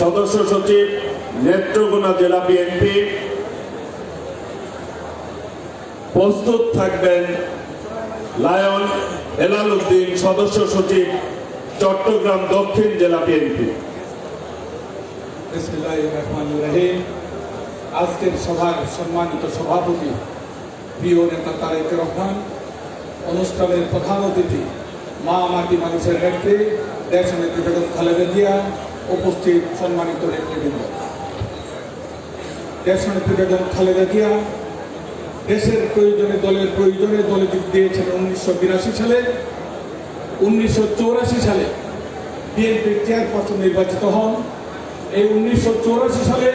সদস্য সচিব, নেত্রকোনা জেলা বিএনপি প্রস্তুত থাকবেন লায়ন হেলাল উদ্দিন সদস্য সচিব, চট্টগ্রাম দক্ষিণ জেলা বিএনপি আজকের সভার সম্মানিত সভাপতি, প্রিয় নেতা তারেক রহমান, অনুষ্ঠানের প্রধান অতিথি, মা মাটি মানুষের নেত্রী দেশ নেত্রী বেগম খালেদা জিয়া উপস্থিত সম্মানিত নেতৃবৃন্দ। খালেদা জিয়া দেশের প্রয়োজনে দলের প্রয়োজনে দলে যোগ দিয়েছেন উনিশশো বিরাশি সালে। উনিশশো চৌরাশি সালে বিএনপির চেয়ারপারসন নির্বাচিত হন। এই উনিশশো সালে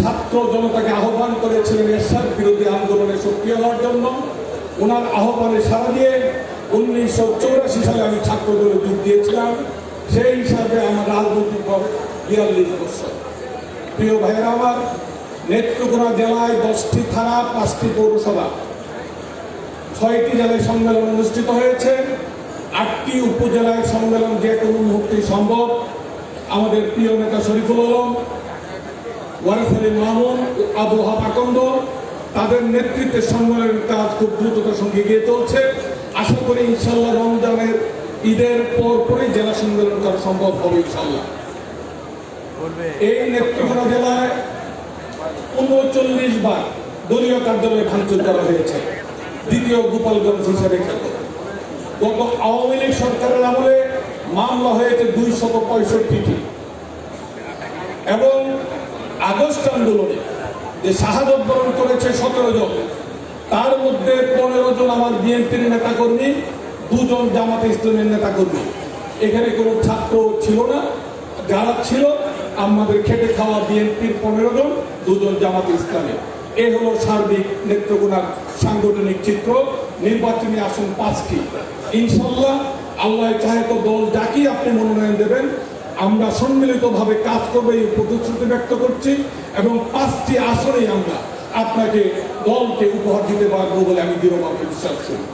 ছাত্র জনতাকে আহ্বান করেছিলেন এরশাদ বিরোধী আন্দোলনে সক্রিয় হওয়ার জন্য। ওনার আহ্বানে সাড়া দিয়ে উনিশশো সালে আমি ছাত্র দলে যোগ দিয়েছিলাম। সেই হিসাবে আমার রাজনৈতিক বিয়াল্লিশ বছর। প্রিয় ভাইয়েরা আমার, নেত্রকোনা জেলায় দশটি থানা, পাঁচটি পৌরসভা। ছয়টি জেলায় সম্মেলন অনুষ্ঠিত হয়েছে। আটটি উপজেলায় সম্মেলন যে কোনো মুহূর্তেই সম্ভব। আমাদের প্রিয় নেতা শরীফুল আলম, ওয়ারেস মামুন আবু হাপাকন্দ তাদের নেতৃত্বে সম্মেলনের কাজ খুব দ্রুততার সঙ্গে এগিয়ে চলছে। আশা করি ইনশাল্লাহ রমজানের ঈদের পর পরই জেলা সম্মেলন করা সম্ভব হবে ইনশাল্লাহ এই নেত্রকোনা জেলায় উনচল্লিশ বার দলীয় কার্যালয়ে ভাঙচুর করা হয়েছে। দ্বিতীয় গোপালগঞ্জ হিসেবে খ্যাত গত আওয়ামী লীগ সরকারের আমলে মামলা হয়েছে দুইশত পঁয়ষট্টিটি এবং আগস্ট আন্দোলনে যে শাহাদত বরণ করেছে সতেরো জন তার মধ্যে পনেরো জন আমার বিএনপির নেতাকর্মী দুজন জামাতে ইসলামের নেতাকর্মী। এখানে কোনো ছাত্র ছিল না যারা ছিল। আমাদের খেটে খাওয়া বিএনপির পনেরো জন, দুজন জামাতে ইসলামের এ হলো সার্বিক নেত্রকোনার সাংগঠনিক চিত্র। নির্বাচনী আসন পাঁচটি। ইনশাল্লাহ আল্লাহ চাহে তো দল যাকেই আপনি মনোনয়ন দেবেন। আমরা সম্মিলিতভাবে কাজ করব, এই প্রতিশ্রুতি ব্যক্ত করছি। এবং পাঁচটি আসনেই আমরা আপনাকে দলকে উপহার দিতে পারব বলে আমি দৃঢ়ভাবে বিশ্বাস করি।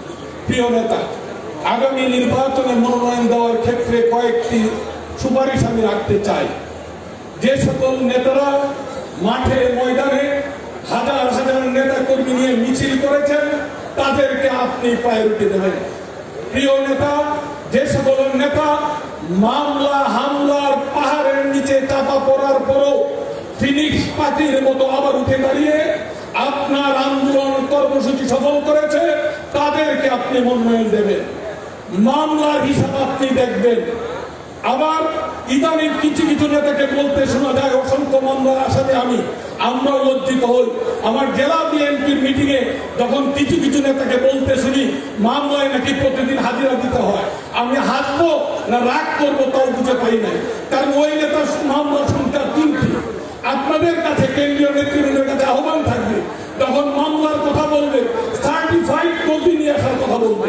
প্রিয় নেতা আগামী নির্বাচনে মনোনয়ন দেওয়ার ক্ষেত্রে কয়েকটি সুপারিশ আমি রাখতে চাই। যে সকল নেতারা মাঠে, ময়দানে হাজার হাজার নেতা কর্মী নিয়ে মিছিল করেছেন, তাদেরকে আপনি প্রায়োরিটি দেবেন। প্রিয় নেতা, যে সকল নেতা মামলা, হামলার পাহাড়ের নিচে চাপা পড়ার পরও ফিনিক্স পার্টির মতো আবার উঠে দাঁড়িয়ে আপনার আন্দোলন কর্মসূচি সফল করেছে, তাদেরকে আপনি মনোনয়ন দেবেন। মামলার হিসাব আপনি দেখবেন। আবার ইদানিং কিছু কিছু নেতাকে বলতে শোনা যায়, অসংখ্য মামলার আসাতে আমি, আমরাও লজ্জিত হই। আমার জেলা বিএনপির মিটিংয়ে যখন কিছু কিছু নেতাকে বলতে শুনি, মামলায় নাকি প্রতিদিন হাজিরা দিতে হয়। আমি হাসবো না রাগ করব তাও বুঝে পাই নাই। কারণ ওই নেতার মামলা সংখ্যা তিনটি। আপনাদের কাছে কেন্দ্রীয় নেতৃবৃন্দের কাছে আহ্বান থাকবে। তখন মামলার কথা বলবে সার্টিফাইড কপি নিয়ে আসার কথা বলবে